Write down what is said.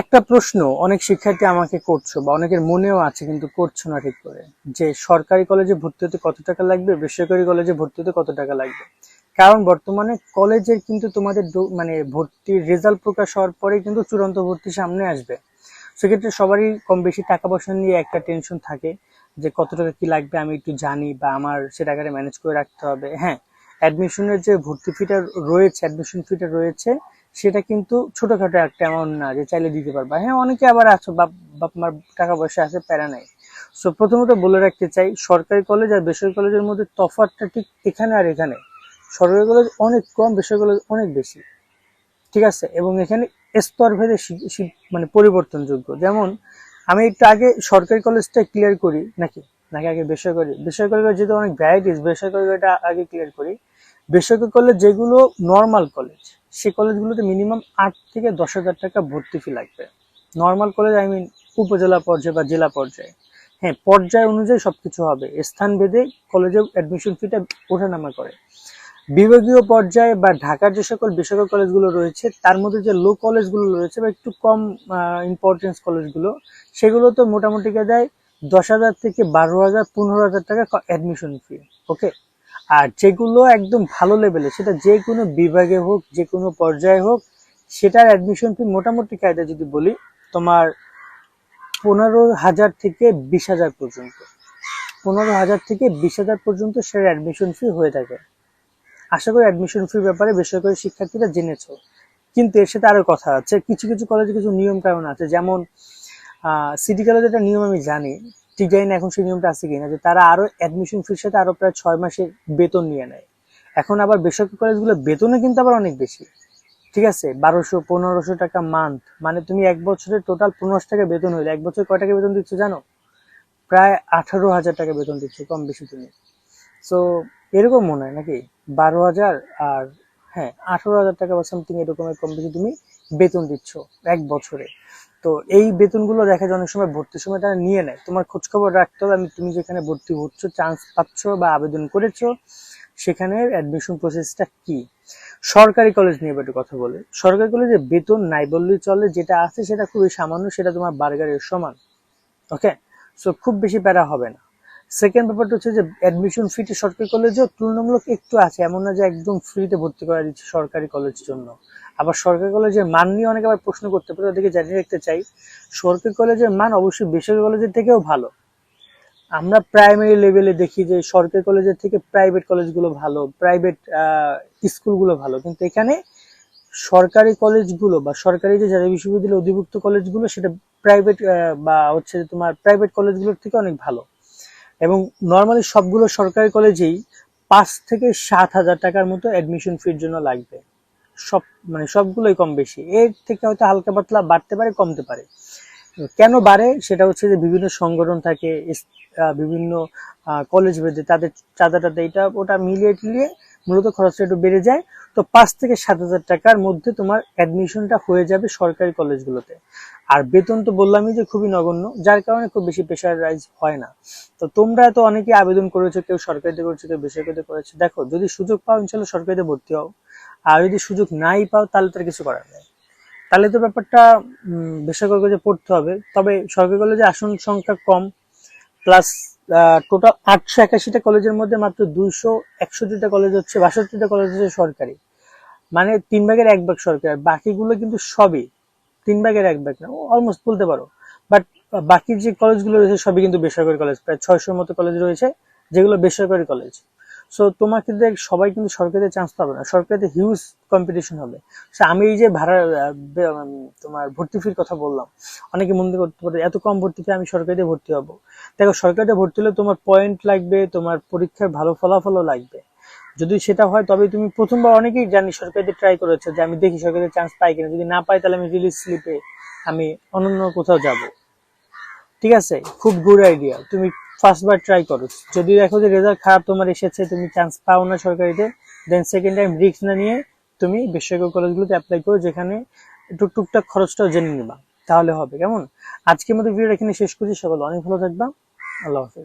একটা প্রশ্ন, অনেক শিক্ষার্থী আমাকে করছ বা অনেকের মনেও আছে কিন্তু করছ না ঠিক করে, যে সরকারি কলেজে ভর্তি হতে কত টাকা লাগবে, বেসরকারি কলেজে ভর্তি হতে কত টাকা লাগবে? কারণ বর্তমানে কলেজের কিন্তু তোমাদের মানে ভর্তির রেজাল্ট প্রকাশ হওয়ার পরে কিন্তু চূড়ান্ত ভর্তি সামনে আসবে। সেক্ষেত্রে সবারই কম বেশি টাকা পয়সা নিয়ে একটা টেনশন থাকে, যে কত টাকা কি লাগবে আমি একটু জানি বা আমার সে টাকাটা ম্যানেজ করে রাখতে হবে। হ্যাঁ অ্যাডমিশনের যে ভর্তি ফিটা রয়েছে অ্যাডমিশন ফিটা রয়েছে সেটা কিন্তু ছোটখাটো একটা অ্যামাউন্ট না যে চাইলে দিতে পারবা। হ্যাঁ অনেকে আবার আছো, বাপ বাপ মার টাকা পয়সা আছে, প্যারা নাই। সো প্রথমত বলে রাখতে চাই, সরকারি কলেজ আর বেসরকারি কলেজের মধ্যে তফাৎটা ঠিক এখানে আর এখানে। সরকারি কলেজ অনেক কম, বেসরকারি কলেজ অনেক বেশি। ঠিক আছে? এবং এখানে স্তর ভেদে শি- শি- মানে পরিবর্তনযোগ্য। যেমন, আমি একটু আগে সরকারি কলেজটা ক্লিয়ার করি, নাকি? নাকি আগে বেসরকারি? বেসরকারি কলেজ যেহেতু অনেক ভ্যারাইটিস বেসরকারিটা আগে ক্লিয়ার করি। বেসরকারি কলেজ যেগুলো নর্মাল কলেজ সেই কলেজগুলোতে মিনিমাম আট থেকে দশ হাজার টাকা ভর্তি ফি লাগবে। নর্মাল কলেজ আই মিন উপজেলা পর্যায়ে বা জেলা পর্যায়ে। হ্যাঁ পর্যায় অনুযায়ী সবকিছু হবে। স্থান ভেদে কলেজে অ্যাডমিশন ফিটা ওঠানামা করে। বিভাগীয় পর্যায়ে বা ঢাকার যে সকল বেসরকারি কলেজগুলো রয়েছে, তার মধ্যে যে লো কলেজগুলো রয়েছে বা একটু কম ইম্পর্টেন্স কলেজগুলো সেগুলো তো মোটামুটি দেয় দশ হাজার থেকে বারো হাজার, পনেরো হাজার টাকা অ্যাডমিশন ফি ওকে আর যেগুলো একদম ভালো লেভেলে সেটা যে কোনো বিভাগে হোক, যে কোনো পর্যায়ে হোক, সেটার অ্যাডমিশন ফি মোটামুটি কায়দা যদি বলি, তোমার পনেরো হাজার থেকে বিশ হাজার পর্যন্ত। পনেরো হাজার থেকে বিশ হাজার পর্যন্ত সেটার অ্যাডমিশন ফি হয়ে থাকে। আশা করি অ্যাডমিশন ফির ব্যাপারে বেসরকারি শিক্ষার্থীরা জেনেছ। কিন্তু এর সাথে আরও কথা আছে, কিছু কিছু কলেজে কিছু নিয়ম কারণ আছে। যেমন সিটি কলেজের একটা নিয়ম আমি জানি ঠিক জানি না এখন সেই নিয়মটা আছে কিনা, যে তারা আরও অ্যাডমিশন ফির সাথে আরও প্রায় ছয় মাসের বেতন নিয়ে নেয়। এখন আবার বেসরকারি কলেজগুলো বেতনে কিন্তু আবার অনেক বেশি। ঠিক আছে? বারোশো, পনেরোশো টাকা মান্থ মানে তুমি এক বছরে টোটাল পনেরোশো টাকা বেতন হইলে। এক বছর কয় টাকা বেতন দিচ্ছ জানো? প্রায় আঠারো হাজার টাকা বেতন দিচ্ছ কম বেশি তুমি। সো এরকম মনে হয় নাকি? বারো হাজার আর হ্যাঁ আঠারো হাজার টাকা বা সামথিং এরকমের কম বেশি তুমি বেতন দিচ্ছ এক বছরে। তো এই বেতনগুলো দেখা যায় অনেক সময় ভর্তির সময় তারা নিয়ে নেয়। তোমার খোঁজ খবর রাখতে হবে, আমি তুমি যেখানে ভর্তি হচ্ছ চান্স পাচ্ছ বা আবেদন করেছ, সেখানে অ্যাডমিশন প্রসেসটা কি? সরকারি কলেজ নিয়ে একটু কথা বলে। সরকারি কলেজে বেতন নাই বললেই চলে, যেটা আছে সেটা খুবই সামান্য, সেটা তোমার বার্গারের সমান। ওকে সো খুব বেশি প্যারা হবে না। সেকেন্ড ব্যাপারটা হচ্ছে যে অ্যাডমিশন ফিটি সরকারি কলেজেও তুলনামূলক একটু আছে, এমন না যে একদম ফ্রিতে ভর্তি করা দিচ্ছে সরকারি কলেজের জন্য। আবার সরকারি কলেজের মান নিয়ে অনেকে আবার প্রশ্ন করতে পারে, ওদেরকে জানিয়ে রাখতে চাই, সরকারি কলেজের মান অবশ্যই বেসরকারি কলেজের থেকেও ভালো। আমরা প্রাইমারি লেভেলে দেখি যে সরকারি কলেজের থেকে প্রাইভেট কলেজগুলো ভালো প্রাইভেট স্কুলগুলো ভালো। কিন্তু এখানে সরকারি কলেজগুলো বা সরকারি যে জাতীয় বিশ্ববিদ্যালয় অধিভুক্ত কলেজগুলো, সেটা প্রাইভেট বা হচ্ছে তোমার প্রাইভেট কলেজগুলোর থেকে অনেক ভালো। এবং নর্মালি সবগুলো সরকারি কলেজেই পাঁচ থেকে সাত হাজার টাকার মতো অ্যাডমিশন ফির জন্য লাগবে। সব মানে সবগুলোই কম বেশি। এর থেকে হয়তো হালকা পাতলা বাড়তে পারে, কমতে পারে। কেন বাড়ে? সেটা হচ্ছে যে বিভিন্ন সংগঠন থাকে বিভিন্ন কলেজ ভেদে তাদের চাঁদা টাদা এটা ওটা মিলিয়ে টিলিয়ে মূলত খরচটা একটু বেড়ে যায়। তো পাঁচ থেকে সাত হাজার টাকার মধ্যে তোমার অ্যাডমিশনটা হয়ে যাবে সরকারি কলেজগুলোতে। আর বেতন তো বললামই যে খুবই নগণ্য, যার কারণে খুব বেশি প্রেশারাইজ হয় না। তো তোমরা তো অনেকে আবেদন করেছ, কেউ সরকারিতে করেছ, কেউ বেসরকারিতে করেছ। দেখো, যদি সুযোগ পাও ইনশাল্লাহ সরকারিতে ভর্তি হও। আর যদি সুযোগ নাই পাও, তাহলে তার কিছু করার নেই। তাহলে তো ব্যাপারটা বেসরকারি কলেজে পড়তে হবে। তবে সরকারি কলেজে আসন সংখ্যা কম প্লাস টোটাল আটশো একাশিটা কলেজের মধ্যে মাত্র দুইশো একষট্টিটা কলেজ হচ্ছে, বাষট্টিটা কলেজ হচ্ছে সরকারি। মানে তিন ভাগের এক ভাগ সরকারি। বাকিগুলো কিন্তু সবই তিন ভাগের এক ভাগ না অলমোস্ট বলতে পারো। বাট বাকি যে কলেজগুলো রয়েছে সবই কিন্তু বেসরকারি কলেজ, প্রায় ছয়শোর মতো কলেজ রয়েছে, যেগুলো বেসরকারি কলেজ। সো কিন্তু এক- সবাই কিন্তু সরকারিতে চান্স পাবে না। সরকারিতে হিউজ কম্পিটিশন হবে। So, আমি এই যে ভাড়া তোমার ভর্তি ফির কথা বললাম অনেকে মনে করতে পারে এত কম ভর্তি ফি আমি সরকারিতে ভর্তি হব। দেখো সরকারিতে ভর্তি হলে তোমার পয়েন্ট লাগবে তোমার পরীক্ষার ভালো ফলাফলও লাগবে। যদি সেটা হয় তবে তুমি প্রথমবার অনেকেই জানি সরকারিতে ট্রাই করেছে যে আমি দেখি সরকারিতে চান্স পাই কিনা। যদি না পাই তাহলে আমি রিলিজ স্লিপে আমি অন্য কোথাও যাব। ঠিক আছে? খুব গুড আইডিয়া তুমি ফার্স্ট বার ট্রাই করো। যদি দেখো যে রেজাল্ট খারাপ তোমার এসেছে, তুমি চান্স পাও না সরকারিতে দেন সেকেন্ড টাইম রিক্স না নিয়ে তুমি বেসরকারি কলেজগুলোতে অ্যাপ্লাই করো, যেখানে একটু টুকটাক খরচটাও জেনে নিবা। তাহলে হবে, কেমন? আজকের মতো ভিডিওটা এখানে শেষ করছি। সকাল, অনেক ভালো থাকবা। আল্লাহ হাফেজ।